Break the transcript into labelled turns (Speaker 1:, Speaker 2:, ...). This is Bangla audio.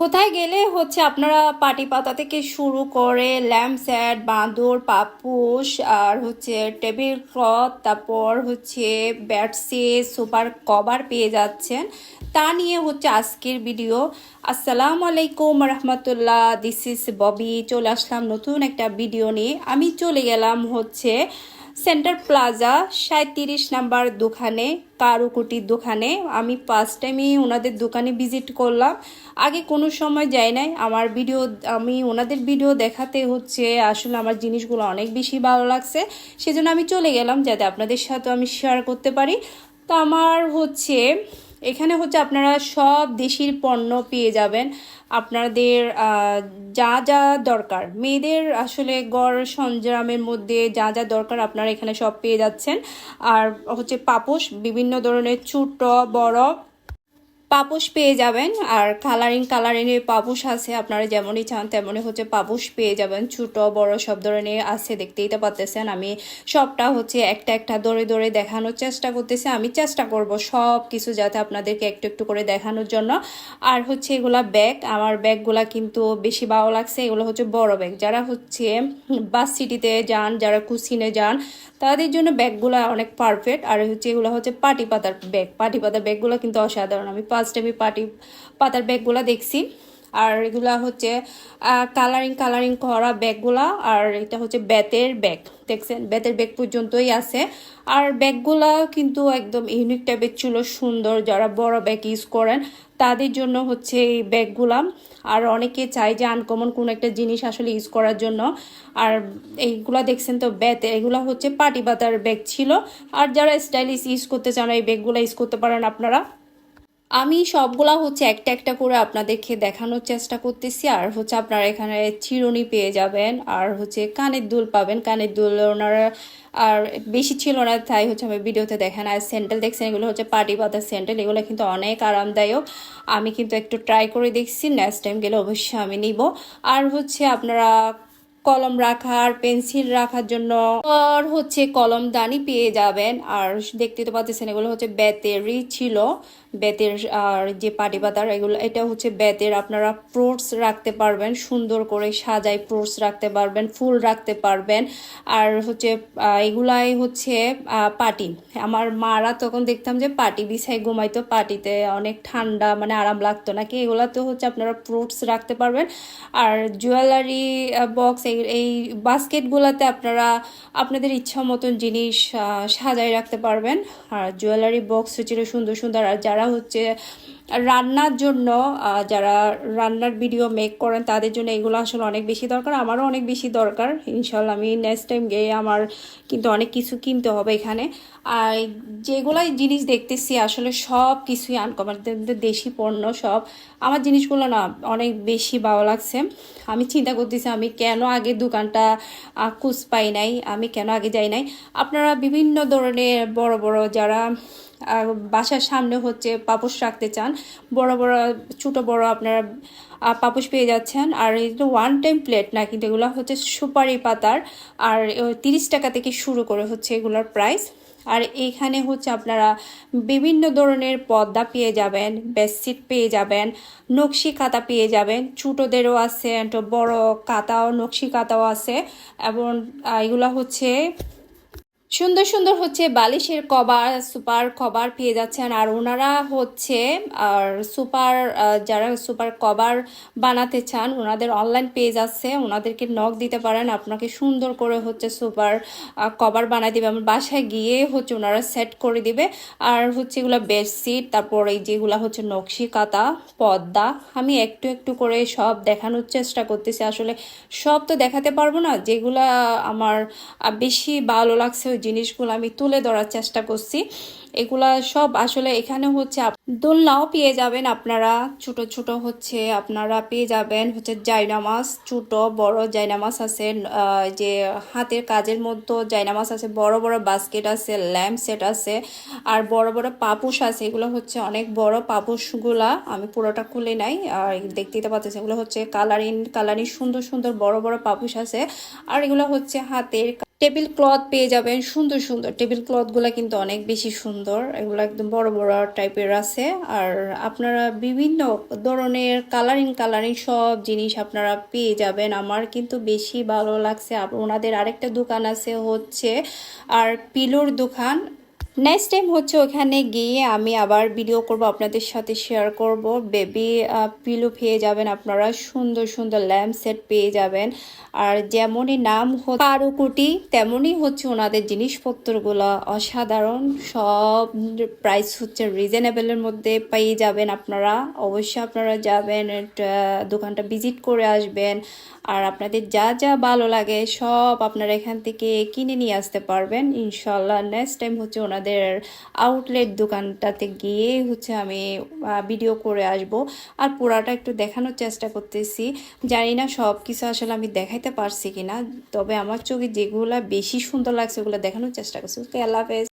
Speaker 1: কোথায় গেলে হচ্ছে আপনারা পাটি পাতা থেকে শুরু করে ল্যাম্প সেট বাঁদর, পাপুস, আর হচ্ছে টেবিল ক্লথ, তারপর হচ্ছে বেডশিট সুপার কভার পেয়ে যাচ্ছেন। তা নিয়ে হচ্ছে আজকের ভিডিও। আসসালামু আলাইকুম রহমতুল্লাহ দিস ইস ববি। চলে আসলাম নতুন একটা ভিডিও নিয়ে। আমি চলে গেলাম হচ্ছে সেন্টার প্লাজা সাঁত্রিশ নাম্বার দোকানে কারুকুটির দোকানে। আমি ফার্স্ট টাইমই ওনাদের দোকানে ভিজিট করলাম। আগে কোনো সময় যাই নাই। আমার ভিডিও আমি ওনাদের ভিডিও দেখাতে হচ্ছে, আসলে আমার জিনিসগুলো অনেক বেশি ভালো লাগছে। সেজন্য আমি চলে গেলাম যাতে আপনাদের সাথে আমি শেয়ার করতে পারি। তো আমার হচ্ছে এখানে হচ্ছে আপনারা সব দেশির পণ্য পেয়ে যাবেন। আপনাদের যা যা দরকার। মেয়েদের আসলে গড় সরঞ্জামের মধ্যে যা যা দরকার আপনারা এখানে সব পেয়ে যাচ্ছেন। আর হচ্ছে পাপোশ বিভিন্ন ধরনের ছোট, বড় পাপোশ পেয়ে যাবেন। আর কালারিং কালারিং এর পাপোশ আছে, আপনারা যেমনই চান তেমনই হচ্ছে পাপোশ পেয়ে যাবেন। ছোট, বড় সব ধরনের আছে, দেখতেই তো পাচ্ছেন আমি সবটা হচ্ছে একটা একটা ধরে ধরে দেখানোর চেষ্টা করতেছি। আমি চেষ্টা করব সব কিছু যাতে আপনাদেরকে একটু একটু করে দেখানোর জন্য। আর হচ্ছে এগুলা ব্যাগ আমার ব্যাগগুলা কিন্তু বেশি ভালো লাগছে। এগুলো হচ্ছে বড় ব্যাগ যারা হচ্ছে বাস সিটিতে যান, যারা কুসিনে যান, তাদের জন্য ব্যাগগুলো অনেক পারফেক্ট আর হচ্ছে এগুলো হচ্ছে পাটি পাতার ব্যাগ পাটি পাতার ব্যাগগুলো কিন্তু অসাধারণ। আমি ফার্স্ট টাইমে পাটি, পাতার ব্যাগগুলো দেখছি। আর এগুলা হচ্ছে কালারিং কালারিং করা ব্যাগগুলা, আর এটা হচ্ছে বেতের ব্যাগ, দেখছেন? বেতের ব্যাগ পর্যন্তই আছে। আর ব্যাগগুলা কিন্তু একদম ইউনিক টাইপের ছিল, সুন্দর। যারা বড় ব্যাগ ইউজ করেন, তাদের জন্য হচ্ছে এই ব্যাগগুলা। আর অনেকে চায় যে আনকমন কোনো একটা জিনিস আসলে ইউজ করার জন্য। আর এইগুলা দেখছেন তো, ব্যাতে, এগুলা হচ্ছে পাটি পাতার ব্যাগ ছিল। আর যারা স্টাইলিশ ইউজ করতে চান, এই ব্যাগগুলা ইউজ করতে পারেন আপনারা। আমি সবগুলা হচ্ছে একটা একটা করে আপনাদেরকে দেখানোর চেষ্টা করতেছি। আর হচ্ছে আপনারা এখানে চিরুনি পেয়ে যাবেন, আর হচ্ছে কানের দুল পাবেন। কানের দুল ওনারা আর বেশি ছিল না, তাই হচ্ছে আমি ভিডিওতে দেখেন। আর স্যান্ডেল দেখছেন, এগুলো হচ্ছে পাটি পাতার স্যান্ডেল, এগুলো কিন্তু অনেক আরামদায়ক। আমি কিন্তু একটু ট্রাই করে দেখছি, নেক্সট টাইম গেলে অবশ্যই আমি নিব। আর হচ্ছে আপনারা কলম রাখার, পেন্সিল রাখার জন্য আর হচ্ছে কলম দানি পেয়ে যাবেন। আর দেখতে তো পাচ্ছেন, এগুলো হচ্ছে বেতেরই ছিল। বেতের আর যে পাটি পাতার, এগুলো, এটা হচ্ছে বেতের আপনারা ফ্রুটস রাখতে পারবেন, সুন্দর করে সাজাই ফ্রুটস রাখতে পারবেন, ফুল রাখতে পারবেন। আর হচ্ছে এগুলাই হচ্ছে পাটি। আমার মারা তখন দেখতাম যে পাটি বিছাই ঘুমাইতো, পাটিতে অনেক ঠান্ডা মানে আরাম লাগতো নাকি? এগুলা তো হচ্ছে আপনারা ফ্রুটস রাখতে পারবেন। আর জুয়েলারি বক্স এই বাস্কেটগুলোতে আপনারা আপনাদের ইচ্ছা মতন জিনিস সাজায় রাখতে পারবেন। আর জুয়েলারি বক্স হচ্ছিল সুন্দর সুন্দর। আর যারা হচ্ছে রান্নার জন্য যারা রান্নার ভিডিও মেক করেন, তাদের জন্য এগুলো আসলে অনেক বেশি দরকার। আমারও অনেক বেশি দরকার। ইনশাল্লাহ আমি নেক্সট টাইম গিয়ে আমার কিন্তু অনেক কিছু কিনতে হবে এখানে। আর যেগুলাই জিনিস দেখতেছি, আসলে সব কিছুই আনকমন দেশি পণ্য সব। আমার জিনিসগুলো না অনেক বেশি ভালো লাগছে। আমি চিন্তা করতেছি, আমি কেন আগে দোকানটা খুঁজ পাই নাই, আমি কেন আগে যাই নাই? আপনারা বিভিন্ন ধরনের বড় বড় যারা আর বাসার সামনে হচ্ছে পাপোশ রাখতে চান। বড় বড়, ছোট বড় আপনারা পাপোশ পেয়ে যাচ্ছেন। আর এটা ওয়ান টাইম প্লেট না, কিন্তু এগুলো হচ্ছে সুপারি পাতার। আর তিরিশ টাকা থেকে শুরু করে হচ্ছে এগুলোর প্রাইস আর এখানে হচ্ছে আপনারা বিভিন্ন ধরনের পর্দা পেয়ে যাবেন, বেডশিট পেয়ে যাবেন, নকশি কাতা পেয়ে যাবেন। ছোটোদেরও আছে তো বড় কাতাও নকশি কাতাও আছে। এবং এগুলো হচ্ছে সুন্দর সুন্দর হচ্ছে বালিশের কভার, সুপার কভার পেয়ে যাচ্ছেন। আর ওনারা হচ্ছে, আর সুপার যারা সুপার কভার বানাতে চান, ওনাদের অনলাইন পেজ আছে। ওনাদেরকে নখ দিতে পারেন। আপনাকে সুন্দর করে হচ্ছে সুপার কভার বানাই দিবে। আমার বাসায় গিয়ে হচ্ছে ওনারা সেট করে দিবে। আর হচ্ছে এগুলো বেডশিট তারপর এই যেগুলো হচ্ছে নকশি কাতা পর্দা, আমি একটু একটু করে সব দেখানোর চেষ্টা করতেছি। আসলে সব তো দেখাতে পারব না। যেগুলা আমার বেশি ভালো লাগছে জিনিসগুলো আমি তুলে ধরার চেষ্টা করছি। এগুলা সব আসলে এখানে হচ্ছে দোলনাও পেয়ে যাবেন আপনারা। ছোট ছোট হচ্ছে আপনারা পেয়ে যাবেন হচ্ছে জায়নামাজ, ছোট, বড় জায়নামাজ আছে যে হাতের কাজের মধ্যে জায়নামাজ আছে, বড় বড় বাস্কেট আছে ল্যাম্প সেট আছে, আর বড় বড় পাপুস আছে। এগুলো হচ্ছে অনেক বড় পাপুসগুলা আমি পুরোটা খুলে নাই, আর দেখতেই তো পাচ্ছেন, এগুলো হচ্ছে কালারিং কালারিং সুন্দর সুন্দর বড় বড় পাপুস আছে। আর এগুলো হচ্ছে হাতের টেবিল ক্লথ পেয়ে যাবেন। সুন্দর সুন্দর। টেবিল ক্লথগুলো কিন্তু অনেক বেশি সুন্দর। এগুলো একদম বড় বড় টাইপের আছে। আর আপনারা বিভিন্ন ধরনের কালারিং কালারিং সব জিনিস আপনারা পেয়ে যাবেন। আমার কিন্তু বেশি ভালো লাগছে। ওনাদের আরেকটা দোকান আছে হচ্ছে আর পিলোর দোকান। নেক্সট টাইম হচ্ছে ওখানে গিয়ে আমি আবার ভিডিও করব, আপনাদের সাথে শেয়ার করব। বেবি পিলো পেয়ে যাবেন আপনারা, সুন্দর সুন্দর ল্যাম্প সেট পেয়ে যাবেন। আর যেমনই নাম পারুকুটি তেমনই হচ্ছে ওনাদের জিনিসপত্রগুলো। অসাধারণ, সব প্রাইস হচ্ছে রিজনেবলের মধ্যে পেয়ে যাবেন আপনারা। অবশ্যই আপনারা যাবেন দোকানটা ভিজিট করে আসবেন। আর আপনাদের যা যা ভালো লাগে, সব আপনারা এখান থেকে কিনে নিয়ে আসতে পারবেন। ইনশাল্লাহ নেক্সট টাইম হচ্ছে ওনাদের আউটলেট দোকানটাতে গিয়ে হচ্ছে আমি ভিডিও করে আসব। আর পুরাটা একটু দেখানোর চেষ্টা করতেছি। জানি না সব কিছু আসলে আমি দেখাইতে পারছি কিনা, তবে আমার চোখে যেগুলো বেশি সুন্দর লাগছে ওগুলো দেখানোর চেষ্টা করছি। আল্লাহ হাফেজ।